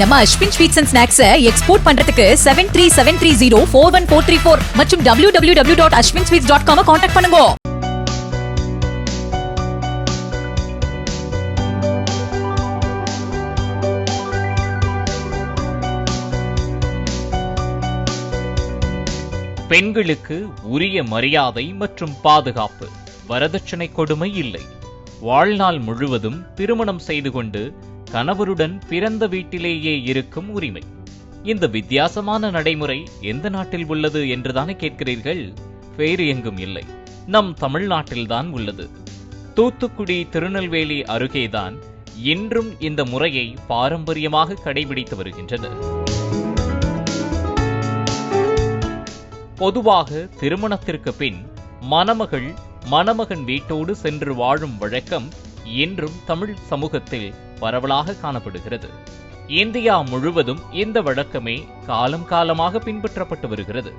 நம்ம Ashwin sweets and snacks export பண்றதுக்கு seven three seven three zero four one four three four மற்றும் W W W dot Ashwin sweets dot com contact பண்ணுங்க. பெண்களுக்கு உரிய மரியாதை மற்றும் பாதுகாப்பு. வரதட்சணை கொடுமை இல்லை. வாழ்நாள் முழுவதும் திருமணம் செய்து கொண்டு கணவருடன் பிறந்த வீட்டிலேயே இருக்கும் உரிமை. இந்த வித்தியாசமான நடைமுறை எந்த நாட்டில் உள்ளது என்றுதானே கேட்கிறீர்கள்? வேறு எங்கும் இல்லை. நம் தமிழ்நாட்டில்தான் உள்ளது. தூத்துக்குடி திருநெல்வேலி அருகேதான் இன்றும் இந்த முறையை பாரம்பரியமாக கடைபிடித்து வருகின்றனர் பொதுவாக திருமணத்திற்கு பின் மணமகள் மணமகன் வீட்டோடு சென்று வாழும் வழக்கம் இன்றும் தமிழ் சமூகத்தில் பரவலாக காணப்படுகிறது. இந்தியா முழுவதும் இந்த வழக்கமே காலம் காலமாக பின்பற்றப்பட்டு வருகிறது.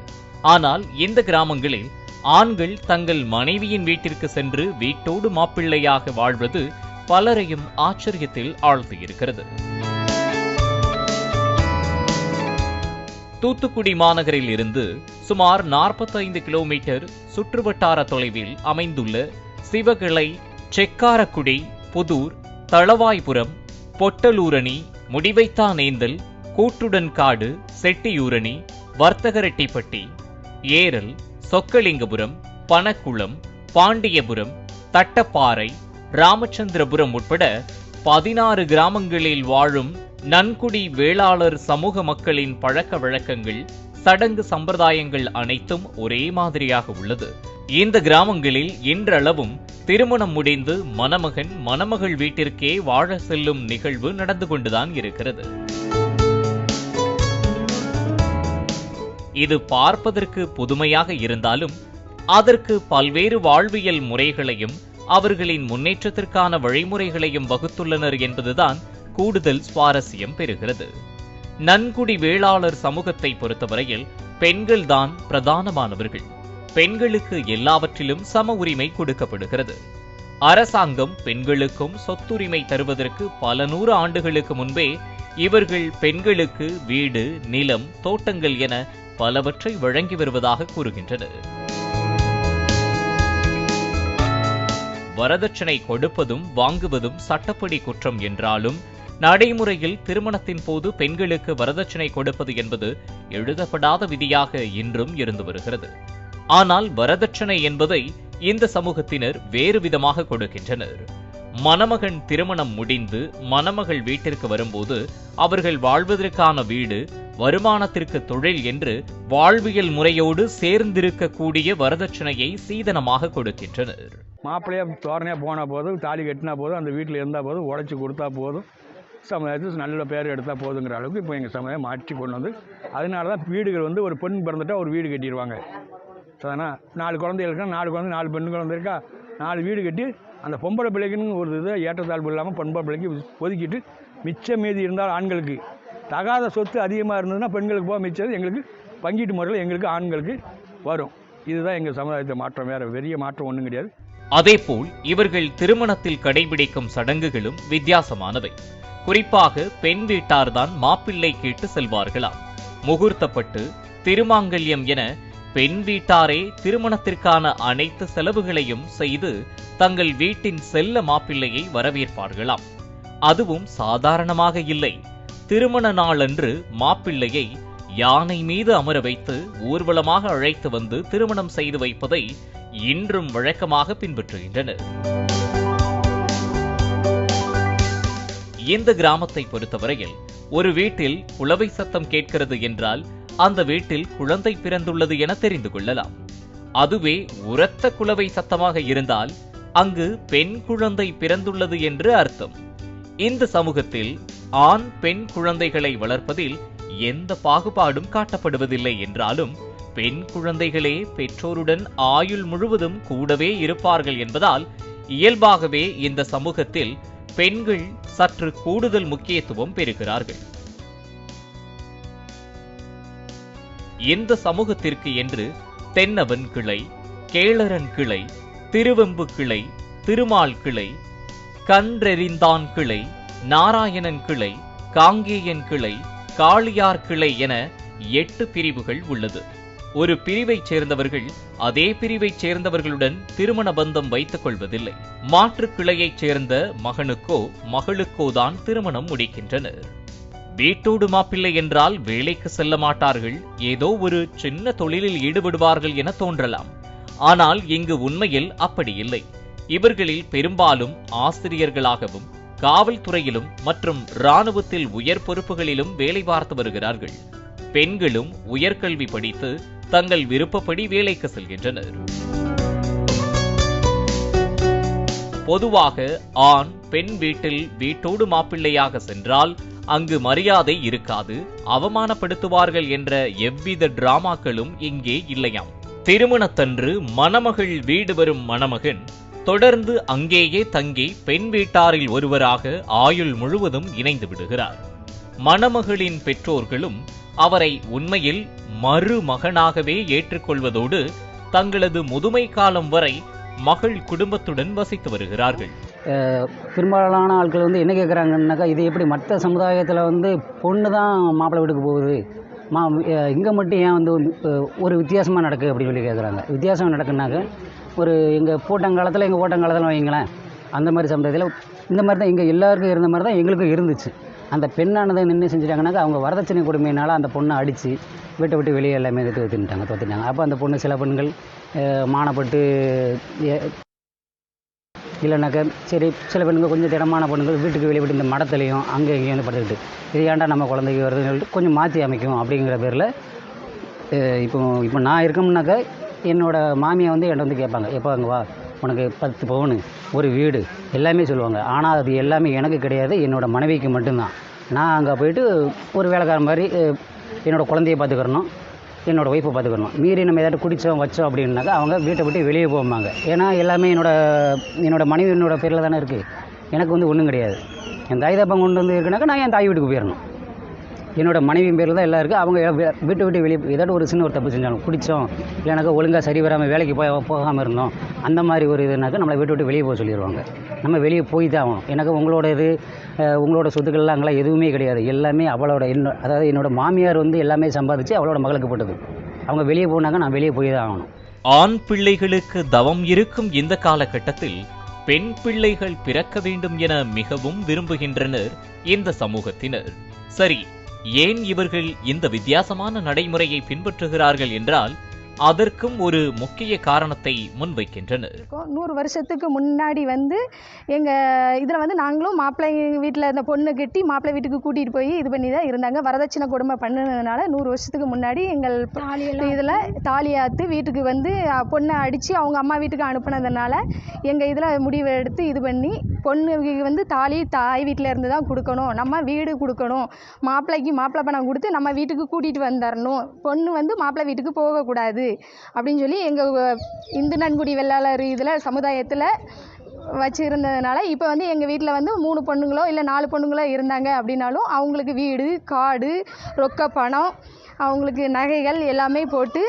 ஆனால் இந்த கிராமங்களில் ஆண்கள் தங்கள் மனைவியின் வீட்டிற்கு சென்று வீட்டோடு மாப்பிள்ளையாக வாழ்வது பலரையும் ஆச்சரியத்தில் ஆழ்த்தியிருக்கிறது. தூத்துக்குடி மாநகரில் இருந்து சுமார் 45 கிலோமீட்டர் சுற்றுவட்டார தொலைவில் அமைந்துள்ள சிவகிளை செக்காரக்குடி புதூர் தளவாய்புரம் பொட்டலூரணி முடிவைத்தானேந்தல் கூட்டுடன்காடு செட்டியூரணி வர்த்தகரெட்டிப்பட்டி ஏரல் சொக்கலிங்கபுரம் பனக்குளம் பாண்டியபுரம் தட்டப்பாறை ராமச்சந்திரபுரம் உட்பட பதினாறு கிராமங்களில் வாழும் நன்குடி வேளாளர் சமூக மக்களின் பழக்க வழக்கங்கள் சடங்கு சம்பிரதாயங்கள் அனைத்தும் ஒரே மாதிரியாக உள்ளது. இந்த கிராமங்களில் இன்றளவும் திருமணம் முடிந்து மணமகன் மணமகள் வீட்டிற்கே வாழ செல்லும் நிகழ்வு நடந்து கொண்டுதான் இருக்கிறது. இது பார்ப்பதற்கு புதுமையாக இருந்தாலும் அதற்கு பல்வேறு வாழ்வியல் முறைகளையும் அவர்களின் முன்னேற்றத்திற்கான வழிமுறைகளையும் வகுத்துள்ளனர் என்பதுதான் கூடுதல் சுவாரஸ்யம் பெறுகிறது. நன்குடி வேளாளர் சமூகத்தை பொறுத்தவரையில் பெண்கள்தான் பிரதானமானவர்கள். பெண்களுக்கு எல்லாவற்றிலும் சம உரிமை கொடுக்கப்படுகிறது. அரசாங்கம் பெண்களுக்கும் சொத்துரிமை தருவதற்கு பல நூறு ஆண்டுகளுக்கு முன்பே இவர்கள் பெண்களுக்கு வீடு நிலம் தோட்டங்கள் என பலவற்றை வழங்கி வருவதாக கூறுகின்றனர் வரதட்சணை கொடுப்பதும் வாங்குவதும் சட்டப்படி குற்றம் என்றாலும் நடைமுறையில் திருமணத்தின் போது பெண்களுக்கு வரதட்சணை கொடுப்பது என்பது எழுதப்படாத விதியாக இன்றும் இருந்து வருகிறது. ஆனால் வரதட்சணை என்பதை இந்த சமூகத்தினர் வேறு விதமாக கொடுக்கின்றனர். மணமகன் திருமணம் முடிந்து மணமகள் வீட்டிற்கு வரும்போது அவர்கள் வாழ்வதற்கான வீடு வருமானத்திற்கு தொழில் என்று வாழ்வியல் முறையோடு சேர்ந்திருக்கக்கூடிய வரதட்சணையை சீதனமாக கொடுக்கின்றனர். மாப்பிள்ளையா தோரணையாக போனால் போதும் தாலி கட்டினா போதும் அந்த வீட்டில் இருந்தால் போதும் உழைச்சி கொடுத்தா போதும். சமுதாயத்துக்கு நல்ல பேர் எடுத்தால் போதுங்கிற அளவுக்கு இப்போ எங்கள் சமுதாயம் மாற்றி கொண்டு வந்து அதனால தான் வீடுகள் வந்து ஒரு பெண் பிறந்துட்டால் ஒரு வீடு கட்டிடுவாங்க. அதனால் நாலு குழந்தைகளுக்கு நாலு குழந்தை நாலு பெண் குழந்தை இருக்கா? நாலு வீடு கட்டி அந்த பொம்பளை பிள்ளைக்குன்னு ஒரு இதை ஏற்றத்தாழ்வு இல்லாமல் பொம்பளை பிள்ளைக்கு ஒதுக்கிட்டு மிச்சம் மீதி இருந்தால் ஆண்களுக்கு. தகாத சொத்து அதிகமாக இருந்ததுன்னா பெண்களுக்கு போக மிச்சது எங்களுக்கு பங்கீட்டு முறையில் எங்களுக்கு ஆண்களுக்கு வரும். இதுதான் எங்கள் சமுதாயத்தை மாற்றம். வேறு பெரிய மாற்றம் ஒன்றும் கிடையாது. அதேபோல் இவர்கள் திருமணத்தில் கடைபிடிக்கும் சடங்குகளும் வித்தியாசமானவை. குறிப்பாக பெண் வீட்டார்தான் மாப்பிள்ளை கேட்டு செல்வார்களாம். முகூர்த்தப்பட்டு திருமாங்கல்யம் என பெண் வீட்டாரே திருமணத்திற்கான அனைத்து செலவுகளையும் செய்து தங்கள் வீட்டின் செல்ல மாப்பிள்ளையை வரவேற்பார்களாம். அதுவும் சாதாரணமாக இல்லை. திருமண நாளன்று மாப்பிள்ளையை யானை மீது அமர வைத்து ஊர்வலமாக அழைத்து வந்து திருமணம் செய்து வைப்பதை இன்றும் வழக்கமாக பின்பற்றுகின்றனர். இந்த கிராமத்தை பொறுத்தவரையில் ஒரு வீட்டில் உளவை சத்தம் கேட்கிறது என்றால் அந்த வீட்டில் குழந்தை பிறந்துள்ளது என தெரிந்து கொள்ளலாம். அதுவே உரத்த குலவை சத்தமாக இருந்தால் அங்கு பெண் குழந்தை பிறந்துள்ளது என்று அர்த்தம். இந்த சமூகத்தில் ஆண் பெண் குழந்தைகளை வளர்ப்பதில் எந்த பாகுபாடும் காட்டப்படுவதில்லை என்றாலும் பெண் குழந்தைகளே பெற்றோருடன் ஆயுள் முழுவதும் கூடவே இருப்பார்கள் என்பதால் இயல்பாகவே இந்த சமூகத்தில் பெண்கள் சற்று கூடுதல் முக்கியத்துவம் பெறுகிறார்கள். இந்த சமூகத்திற்கு என்று தென்னவன் கிளை கேளரன் கிளை திருவெம்பு கிளை திருமால் கிளை கன்றெறிந்தான் கிளை நாராயணன் கிளை காங்கேயன் கிளை காளியார் கிளை என எட்டு பிரிவுகள் உள்ளது. ஒரு பிரிவைச் சேர்ந்தவர்கள் அதே பிரிவைச் சேர்ந்தவர்களுடன் திருமண பந்தம் வைத்துக் கொள்வதில்லை. மாற்றுக் கிளையைச் சேர்ந்த மகனுக்கோ மகளுக்கோ தான் திருமணம் முடிக்கின்றனர். வீட்டோடு மாப்பிள்ளை என்றால் வேலைக்கு செல்ல மாட்டார்கள் ஏதோ ஒரு சின்ன தொழிலில் ஈடுபடுவார்கள் என தோன்றலாம். ஆனால் இங்கு உண்மையில் அப்படி இல்லை. இவர்களில் பெரும்பாலும் ஆசிரியர்களாகவும் காவல்துறையிலும் மற்றும் இராணுவத்தில் உயர் பொறுப்புகளிலும் வேலை பார்த்து வருகிறார்கள். பெண்களும் உயர்கல்வி படித்து தங்கள் விருப்பப்படி வேலைக்கு செல்கின்றனர். பொதுவாக ஆண் பெண் வீட்டில் வீட்டோடு மாப்பிள்ளையாக சென்றால் அங்கு மரியாதை இருக்காது அவமானப்படுத்துவார்கள் என்ற எவ்வித டிராமாக்களும் இங்கே இல்லையாம். திருமணத்தன்று மணமகள் வீடு வரும் மணமகன் தொடர்ந்து அங்கேயே தங்கி பெண் வீட்டாரில் ஒருவராக ஆயுள் முழுவதும் இணைந்து விடுகிறார். மணமகளின் பெற்றோர்களும் அவரை உண்மையில் மருமகனாகவே ஏற்றுக்கொள்வதோடு தங்களது முதுமை காலம் வரை மகள் குடும்பத்துடன் வசித்து வருகிறார்கள். பெரும்பாலான ஆட்கள் வந்து என்ன கேட்குறாங்கன்னாக்கா இது எப்படி மற்ற சமுதாயத்தில் வந்து பொண்ணு தான் மாப்பிள்ளை வீட்டுக்கு போகுது? மா இங்கே மட்டும் ஏன் வந்து ஒரு வித்தியாசமாக நடக்குது அப்படின்னு சொல்லி கேட்குறாங்க வித்தியாசம் நடக்குனாக்க ஒரு எங்கள் போட்டங்காலத்தில் எங்கள் ஓட்டங்காலத்தில் வைங்களேன் அந்த மாதிரி சமுதாயத்தில் இந்த மாதிரி தான் இங்கே எல்லாருக்கும் இருந்த மாதிரி தான் எங்களுக்கும் இருந்துச்சு. அந்த பெண்ணானதை நின்று செஞ்சுட்டாங்கனாக்கா அவங்க வரதட்சணை கொடுமையினால் அந்த பொண்ணை அடித்து வீட்டை விட்டு வெளியே எல்லாமே எடுத்து வைத்துட்டாங்க தோத்துட்டாங்க அப்போ அந்த பொண்ணு சில பெண்கள் மானப்பட்டு இல்லைனாக்கா சரி சில பெண்ணுங்க கொஞ்சம் திடமான பொண்ணுங்கள் வீட்டுக்கு வெளியே விட்டு இந்த மடத்துலையும் அங்கே இங்கேயும் வந்து படுத்துக்கிட்டு இது ஏன்டா நம்ம குழந்தைக்கு வருதுன்னு சொல்லிட்டு கொஞ்சம் மாற்றி அமைக்கும் அப்படிங்கிற பேரில் இப்போ இப்போ நான் இருக்கோம்னாக்கா என்னோட மாமியை வந்து என்கிட்ட வந்து கேட்பாங்க எப்போ அங்கே வா உனக்கு பத்து பவுனு ஒரு வீடு எல்லாமே சொல்லுவாங்க. ஆனால் அது எல்லாமே எனக்கு கிடையாது என்னோடய மனைவிக்கு மட்டும்தான். நான் அங்கே போயிட்டு ஒரு வேலைக்காரன் மாதிரி என்னோடய என்னோட குழந்தைய பார்த்துக்கிறணும். என்னோட ஒய்ஃபை பார்த்துக்கணும். மீறி நம்ம ஏதாவது குடித்தோம் வச்சோம் அப்படின்னாக்கா அவங்க வீட்டை விட்டு வெளியே போவாங்க. ஏன்னா எல்லாமே என்னோடய என்னோடய மனைவி என்னோடய பேரில் தானே இருக்குது எனக்கு வந்து ஒன்றும் கிடையாது. என் தாய் தப்பம் கொண்டு வந்து இருக்குனாக்கா நான் என் தாய் வீட்டுக்கு போயிடணும் என்னோட மனைவியின் பேரில் தான் எல்லாம் இருக்குது அவங்க வீட்டை விட்டு வெளியே ஏதாவது ஒரு சின்ன ஒரு தப்பு செஞ்சாலும் குடித்தோம் இல்லைனாக்கா ஒழுங்காக சரி வராமல் வேலைக்கு போய் போகாமல் இருந்தோம் அந்த மாதிரி ஒரு இதுனாக்கா நம்மளை வீட்டை விட்டு வெளியே போக சொல்லிடுவாங்க நம்ம வெளியே போய் தான் ஆகணும். எனக்கு உங்களோட இது உங்களோட சொத்துக்கள்லாம் அங்கெல்லாம் எதுவுமே கிடையாது. எல்லாமே அவளோட என்ன அதாவது என்னோடய மாமியார் வந்து எல்லாமே சம்பாதிச்சு அவளோட மகளுக்கு போட்டது. அவங்க வெளியே போனாங்க நான் வெளியே போய் தான் ஆகணும். ஆண் பிள்ளைகளுக்கு தவம் இருக்கும் இந்த காலகட்டத்தில் பெண் பிள்ளைகள் பிறக்க வேண்டும் என மிகவும் விரும்புகின்றனர் இந்த சமூகத்தினர். சரி ஏன் இவர்கள் இந்த வித்தியாசமான நடைமுறையை பின்பற்றுகிறார்கள் என்றால் அதற்கும் ஒரு முக்கிய காரணத்தை முன்வைக்கின்றனர். நூறு வருஷத்துக்கு முன்னாடி வந்து எங்கள் இதில் வந்து நாங்களும் மாப்பிள்ளை வீட்டில் இந்த பொண்ணு கட்டி மாப்பிள்ளை வீட்டுக்கு கூட்டிகிட்டு போய் இது பண்ணி தான் இருந்தாங்க. வரதட்சணை கொடுமை பண்ணினதுனால நூறு வருஷத்துக்கு முன்னாடி எங்கள் இதில் தாலியாத்து வீட்டுக்கு வந்து பொண்ணை அடித்து அவங்க அம்மா வீட்டுக்கு அனுப்புனதுனால எங்கள் இதில் முடிவு எடுத்து இது பண்ணி பொண்ணுக்கு வந்து தாலி தாய் வீட்டில் இருந்து தான் கொடுக்கணும். நம்ம வீடு கொடுக்கணும். மாப்பிள்ளைக்கு மாப்பிள்ளை பணம் கொடுத்து நம்ம வீட்டுக்கு கூட்டிகிட்டு வந்துடணும் பொண்ணு வந்து மாப்பிள்ளை வீட்டுக்கு போகக்கூடாது. அப்படின்னு சொல்லி எங்கள் இந்து நன்குடி வெள்ளாளர் இதில் சமுதாயத்தில் வச்சுருந்ததுனால இப்போ வந்து எங்கள் வீட்டில் வந்து மூணு பொண்ணுங்களோ இல்லை நாலு பொண்ணுங்களோ இருந்தாங்க அப்படின்னாலும் அவங்களுக்கு வீடு காடு ரொக்க பணம் அவங்களுக்கு நகைகள் எல்லாமே போட்டு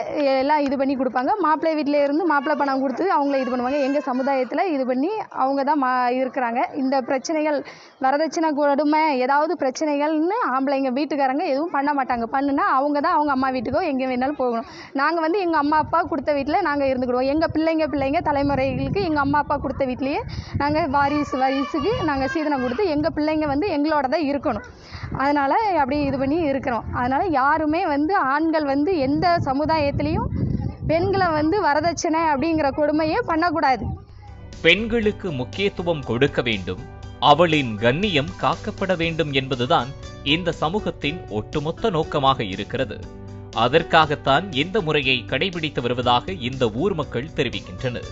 எல்லாம் இது பண்ணி கொடுப்பாங்க. மாப்பிள்ளை வீட்டில் இருந்து மாப்பிள்ளை பணம் கொடுத்து அவங்கள இது பண்ணுவாங்க. எங்கள் சமுதாயத்தில் இது பண்ணி அவங்க தான் மா இருக்கிறாங்க. இந்த பிரச்சனைகள் வரதட்சணை கொடுமை ஏதாவது பிரச்சனைகள்னு ஆம்பளைங்க வீட்டுக்காரங்க எதுவும் பண்ண மாட்டாங்க. பண்ணுனா அவங்க தான் அவங்க அம்மா வீட்டுக்கோ எங்கே வேணாலும் போகணும். நாங்கள் வந்து எங்கள் அம்மா அப்பா கொடுத்த வீட்டில் நாங்கள் இருந்துக்கிடுவோம். எங்கள் பிள்ளைங்க பிள்ளைங்க தலைமுறைகளுக்கு எங்கள் அம்மா அப்பா கொடுத்த வீட்லேயே நாங்கள் வாரிசு வாரிசுக்கு நாங்கள் சீதனம் கொடுத்து எங்கள் பிள்ளைங்க வந்து எங்களோட தான் இருக்கணும். அதனால் அப்படி இது பண்ணி இருக்கிறோம். அதனால் யாருமே வந்து வந்து ஆண்கள் வந்து எந்த சமுதாயத்திலையும் பெண்களை வந்து வரதட்சணை அப்படிங்கிற கொடுமையே பண்ணக்கூடாது. பெண்களுக்கு முக்கியத்துவம் கொடுக்க வேண்டும் அவளின் கண்ணியம் காக்கப்பட வேண்டும் என்பதுதான் இந்த சமூகத்தின் ஒட்டுமொத்த நோக்கமாக இருக்கிறது. அதற்காகத்தான் இந்த முறையை கடைபிடித்து வருவதாக இந்த ஊர் மக்கள் தெரிவிக்கின்றனர்.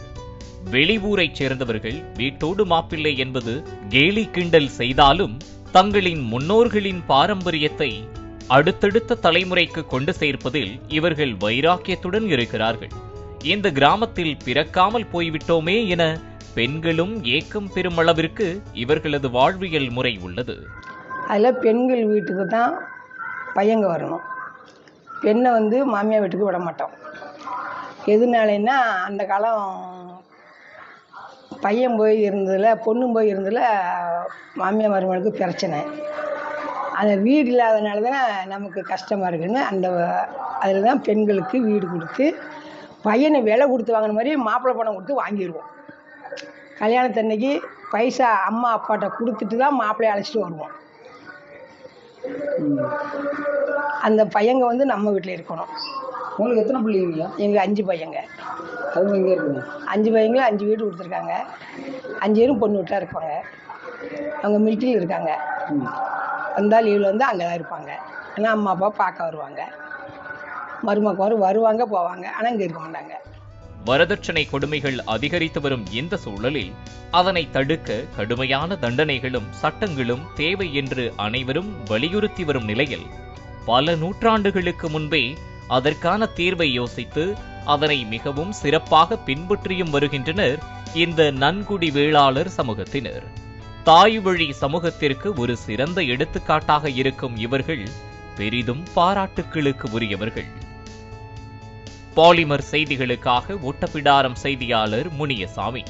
வெளியூரைச் சேர்ந்தவர்கள் வீட்டோடு மாப்பிள்ளை என்பது கேலி கிண்டல் செய்தாலும் தங்களின் முன்னோர்களின் பாரம்பரியத்தை அடுத்தடுத்த தலைமுறைக்கு கொண்டு சேர்ப்பதில் இவர்கள் வைராக்கியத்துடன் இருக்கிறார்கள். இந்த கிராமத்தில் பிறக்காமல் போய்விட்டோமே என பெண்களும் ஏக்கம் பெறும் அளவிற்கு இவர்களது வாழ்வியல் முறை உள்ளது. அதில் பெண்கள் வீட்டுக்கு தான் பையங்க வரணும். பெண்ணை வந்து மாமியார் வீட்டுக்கு விட மாட்டோம். எதுனாலன்னா அந்த காலம் பையன் போய் இருந்ததில் பொண்ணும் போய் இருந்ததில் மாமியார் மருமகளுக்கு பிரச்சனை. அந்த வீடு இல்லாதனால தானே நமக்கு கஷ்டமாக இருக்குன்னு அந்த அதில் தான் பெண்களுக்கு வீடு கொடுத்து பையனை விலை கொடுத்து வாங்கின மாதிரி மாப்பிள்ளை பணம் கொடுத்து வாங்கிடுவோம் கல்யாணத்தன்னைக்கு பைசா அம்மா அப்பாட்ட கொடுத்துட்டு தான் மாப்பிள்ளைய அழைச்சிட்டு வருவோம். அந்த பையங்க வந்து நம்ம வீட்டில் இருக்கணும். உங்களுக்கு எத்தனை பிள்ளைங்க? எங்கள் அஞ்சு பையங்க. அவங்க எங்கே இருக்குங்க? அஞ்சு பையங்களும் அஞ்சு வீடு கொடுத்துருக்காங்க. அஞ்சு பேரும் பொண்ணு வீட்டில் இருப்பாங்க. அவங்க மிலிட்ரியில் இருக்காங்க. வந்தால் லீவில் வந்து அங்கே தான் இருப்பாங்க. ஆனால் அம்மா அப்பா பார்க்க வருவாங்க. மருமக்கள் வருவாங்க போவாங்க. ஆனால் இங்கே இருக்க மாட்டாங்க. வரதட்சணை கொடுமைகள் அதிகரித்து வரும் இந்த சூழலில் அதனை தடுக்க கடுமையான தண்டனைகளும் சட்டங்களும் தேவை என்று அனைவரும் வலியுறுத்தி வரும் நிலையில் பல நூற்றாண்டுகளுக்கு முன்பே அதற்கான தீர்வை யோசித்து அதனை மிகவும் சிறப்பாக பின்பற்றியும் வருகின்றனர் இந்த நன்குடி வேளாளர் சமூகத்தினர். தாய் வழி சமூகத்திற்கு ஒரு சிறந்த எடுத்துக்காட்டாக இருக்கும் இவர்கள் பெரிதும் பாராட்டுக்களுக்கு உரியவர்கள். பாலிமர் செய்திகளுக்காக ஒட்டப்பிடாரம் செய்தியாளர் முனியசாமி.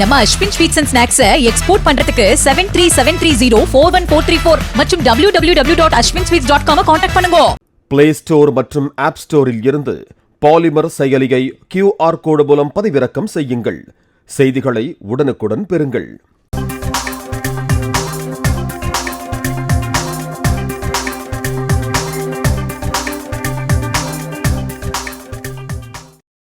நம்ம அஸ்வின் ஸ்வீட்ஸ் அண்ட் ஸ்நாக்ஸை எக்ஸ்போர்ட் பண்றதுக்கு seven three seven three zero four one four three four மற்றும் W W W dot Ashwin sweets dot com contact பண்ணுங்க. பிளே ஸ்டோர் மற்றும் ஆப் ஸ்டோரில் இருந்து பாலிமர் செயலியை கியூஆர் கோடு மூலம் பதிவிறக்கம் செய்யுங்கள். செய்திகளை உடனுக்குடன் பெறுங்கள்.